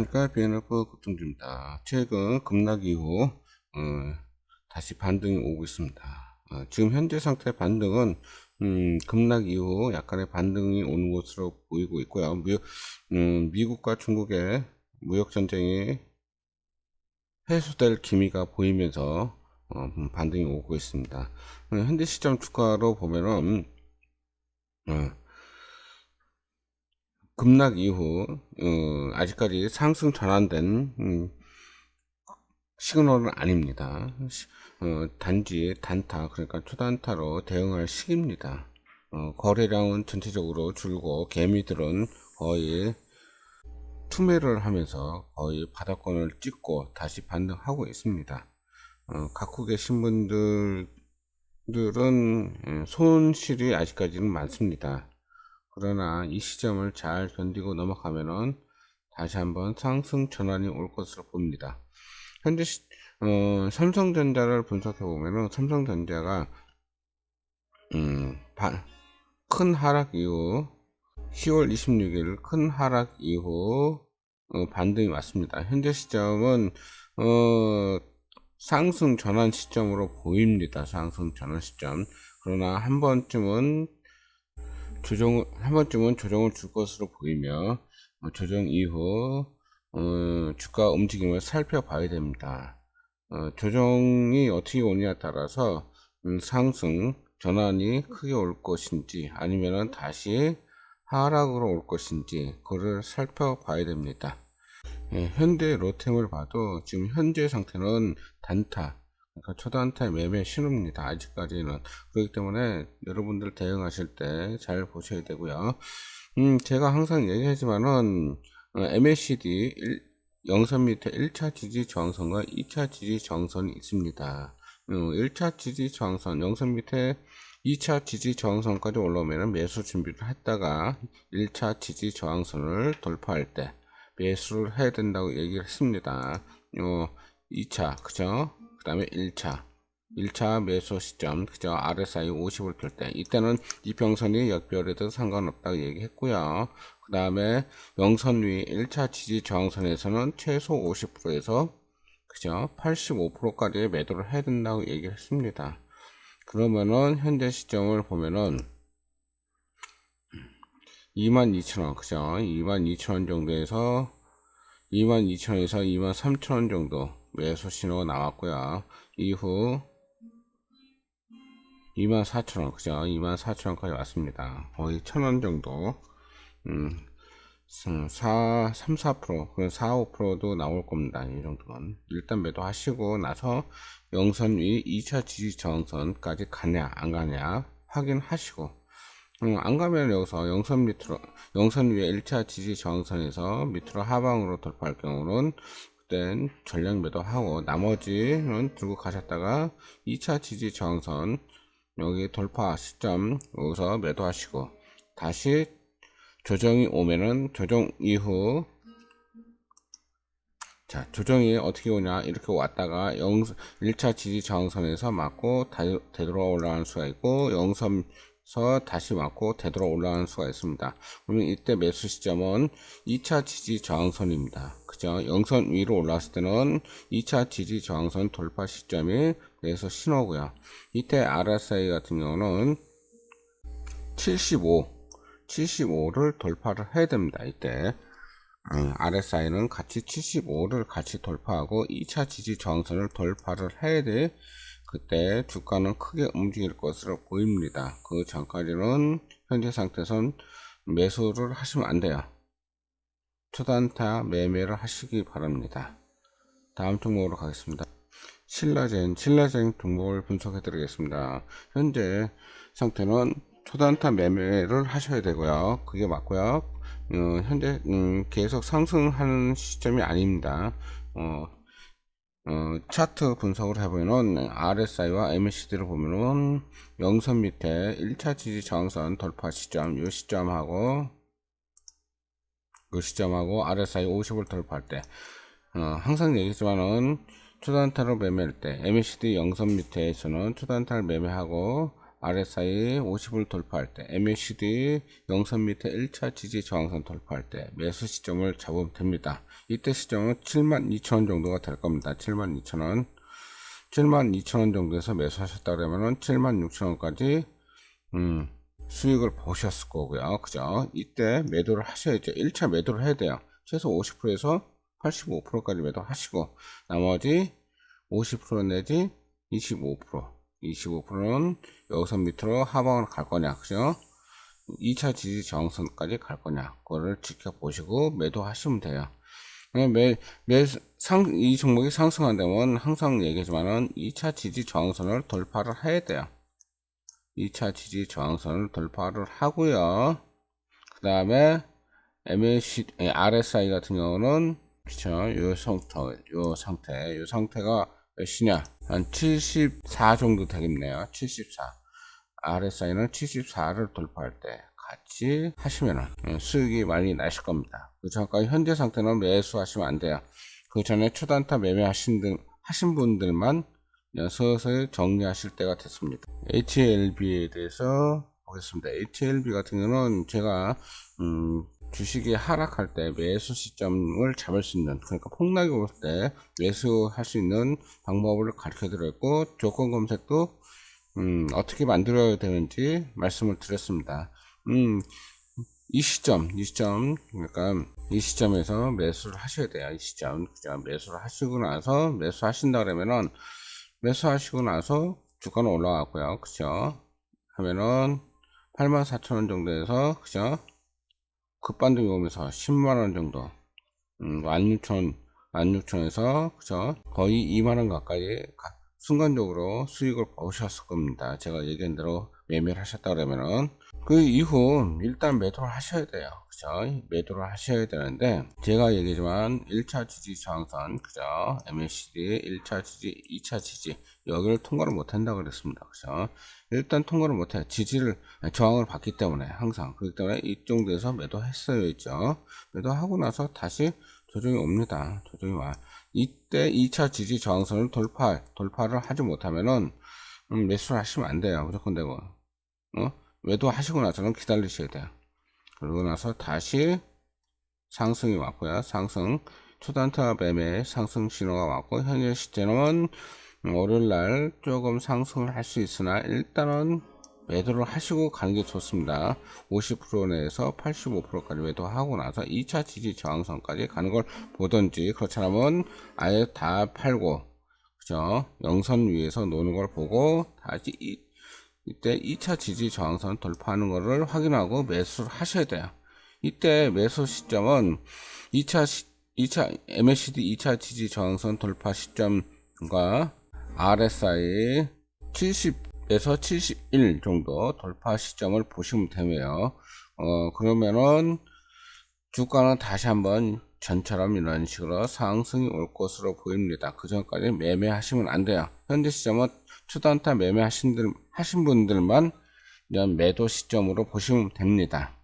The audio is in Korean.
안녕하십니까 비엔에프 급등주입니다. 최근 급락 이후 어, 다시 반등이 오고 있습니다. 어, 지금 현재 상태 반등은 음, 급락 이후 약간의 반등이 오는 것으로 보이고 있고요. 미, 음, 미국과 중국의 무역 전쟁이 해소될 기미가 보이면서 어, 음, 반등이 오고 있습니다. 어, 현재 시점 주가로 보면은 급락 이후 어, 아직까지 상승 전환된 음, 시그널은 아닙니다. 어, 단지 단타 그러니까 초단타로 대응할 시기입니다. 어, 거래량은 전체적으로 줄고 개미들은 거의 투매를 하면서 거의 바닥권을 찍고 다시 반등하고 있습니다. 어, 갖고 계신 분들들은 예, 손실이 아직까지는 많습니다. 그러나 이 시점을 잘 견디고 넘어가면은 다시 한번 상승 전환이 올 것으로 봅니다. 현재 시, 어, 삼성전자를 분석해 보면은 삼성전자가 음, 바, 큰 하락 이후 10월 26일 큰 하락 이후 어, 반등이 왔습니다. 현재 시점은 어, 상승 전환 시점으로 보입니다. 상승 전환 시점. 그러나 한 번쯤은 조정 한 번쯤은 조정을 줄 것으로 보이며 어, 조정 이후 어, 주가 움직임을 살펴봐야 됩니다. 어, 조정이 어떻게 오냐에 따라서 음, 상승 전환이 크게 올 것인지 아니면 다시 하락으로 올 것인지 그를 살펴봐야 됩니다. 예, 현대 로템을 봐도 지금 현재 상태는 단타 그러니까 초단타 매매 신호입니다. 아직까지는. 그렇기 때문에 여러분들 대응하실 때 잘 보셔야 되고요. 음, 제가 항상 얘기하지만은 어, MACD 0선 밑에 1차 지지 저항선과 2차 지지 저항선이 있습니다. 어, 1차 지지 저항선 0선 밑에 2차 지지 저항선까지 올라오면 매수 준비를 했다가 1차 지지 저항선을 돌파할 때 매수를 해야 된다고 얘기를 했습니다. 어, 2차, 그죠? 그 다음에 1차. 1차 매수 시점 그죠 RSI 50을 켤 때. 이때는 이평선이 역별에도 상관없다고 얘기했고요. 그 다음에 영선 위 1차 지지 저항선에서는 최소 50%에서 그죠 85%까지 매도를 해야 된다고 얘기를 했습니다. 그러면은 현재 시점을 보면은 22,000원 그죠? 22,000원 정도에서 22,000원에서 23,000원 정도 매수 신호가 나왔고요. 이후 24,000원, 그죠? 24,000원까지 왔습니다. 거의 1,000원 정도. 음, 4, 3, 4%, 4, 5%도 나올 겁니다. 이 정도는. 일단 매도하시고 나서 영선 위 2차 지지 저항선까지 가냐, 안 가냐 확인하시고, 음, 안 가면 여기서 영선 밑으로, 영선 위에 1차 지지 저항선에서 밑으로 하방으로 돌파할 경우는 된 전량 매도하고 나머지는 들고 가셨다가 2차 지지 저항선 여기 돌파 시점 여기서 매도하시고 다시 조정이 오면은 조정 이후 자 조정이 어떻게 오냐 이렇게 왔다가 0, 1차 지지 저항선에서 맞고 되돌아 올라가는 수가 있고 0선 서 다시 맞고 되돌아 올라가는 수가 있습니다. 그러면 이때 매수 시점은 2차 지지 저항선입니다. 그죠? 영선 위로 올라왔을 때는 2차 지지 저항선 돌파 시점이 매수 신호고요. 이때 RSI 같은 경우는 75, 75를 돌파를 해야 됩니다. 이때 음, RSI는 같이 75를 같이 돌파하고 2차 지지 저항선을 돌파를 해야 돼. 그때 주가는 크게 움직일 것으로 보입니다. 그 전까지는 현재 상태에선 매수를 하시면 안 돼요. 초단타 매매를 하시기 바랍니다. 다음 종목으로 가겠습니다. 신라젠, 신라젠 종목을 분석해 드리겠습니다. 현재 상태는 초단타 매매를 하셔야 되고요. 그게 맞고요. 어, 현재 음, 계속 상승하는 시점이 아닙니다. 어, 어, 차트 분석을 해보면 RSI와 MACD를 보면은 영선 밑에 1차 지지 저항선 돌파 시점 이 시점하고 이 시점하고 RSI 50을 돌파할 때 어, 항상 얘기했지만은 초단타로 매매할 때 MACD 영선 밑에서는 초단타를 매매하고 RSI 50을 돌파할 때, MACD 영선 밑에 1차 지지 저항선 돌파할 때 매수 시점을 잡으면 됩니다. 이때 시점은 72,000원 정도가 될 겁니다. 72,000원. 72,000원 정도에서 매수하셨다 그러면은 76,000원까지 음, 수익을 보셨을 거고요. 그죠? 이때 매도를 하셔야죠. 1차 매도를 해야 돼요. 최소 50%에서 85%까지 매도하시고 나머지 50% 내지 25% 25%는 여기서 밑으로 하방으로 갈 거냐 그죠? 2차 지지 저항선까지 갈 거냐 그거를 지켜보시고 매도하시면 돼요. 매, 매, 상, 이 종목이 상승한다면 항상 얘기하지만은 2차 지지 저항선을 돌파를 해야 돼요. 2차 지지 저항선을 돌파를 하고요. 그 다음에 MAC, RSI 같은 경우는 그쵸? 요 상태 요 상태 요 상태가 몇이냐? 한 74 정도 되겠네요. 74 RSI는 74를 돌파할 때 같이 하시면은 예, 수익이 많이 나실 겁니다. 그 전까지 현재 상태는 매수하시면 안 돼요. 그 전에 초단타 매매하신 등, 하신 분들만 서서히 정리하실 때가 됐습니다. HLB에 대해서 보겠습니다. HLB 같은 경우는 제가 음, 주식이 하락할 때 매수 시점을 잡을 수 있는 그러니까 폭락이 올 때 매수할 수 있는 방법을 가르쳐 드렸고 조건 검색도 음, 어떻게 만들어야 되는지 말씀을 드렸습니다. 음, 이 시점, 이 시점, 그러니까 이 시점에서 매수를 하셔야 돼요. 이 시점, 그죠? 매수를 하시고 나서 매수하신다 그러면은 매수하시고 나서 주가는 올라가고요, 그죠? 하면은 84,000원 정도에서 그죠? 급반등이 오면서 10만원 정도, 음, 16,000, 16,000에서, 그죠? 거의 2만원 가까이 가- 순간적으로 수익을 보셨을 겁니다. 제가 얘기한 대로 매매를 하셨다 그러면은. 그 이후 일단 매도를 하셔야 돼요. 그죠? 매도를 하셔야 되는데, 제가 얘기지만 1차 지지 저항선, 그죠? MACD 1차 지지, 2차 지지, 여기를 통과를 못 한다 그랬습니다. 그죠? 일단 통과를 못해 지지를 저항을 받기 때문에 항상 그렇기 때문에 이 정도에서 매도했어야 했죠 매도하고 나서 다시 조정이 옵니다 조정이 와 이때 2차 지지 저항선을 돌파 돌파를 하지 못하면은 음, 매수를 하시면 안 돼요 무조건 되고 어? 매도하시고 나서는 기다리셔야 돼요 그러고 나서 다시 상승이 왔고요 상승 초단타 매매 상승 신호가 왔고 현재 시점은 음, 월요일날 조금 상승을 할 수 있으나 일단은 매도를 하시고 가는 게 좋습니다. 50% 내에서 85%까지 매도하고 나서 2차 지지 저항선까지 가는 걸 보든지 그렇지 않으면 아예 다 팔고 그죠? 영선 위에서 노는 걸 보고 다시 이, 이때 2차 지지 저항선 돌파하는 거를 확인하고 매수를 하셔야 돼요. 이때 매수 시점은 2차 시, 2차 MACD 2차 지지 저항선 돌파 시점과 RSI 70에서 71 정도 돌파 시점을 보시면 되고요. 어, 그러면은 주가는 다시 한번 전처럼 이런 식으로 상승이 올 것으로 보입니다. 그 전까지 매매하시면 안 돼요. 현재 시점은 초단타 매매하신 분들만 이런 매도 시점으로 보시면 됩니다.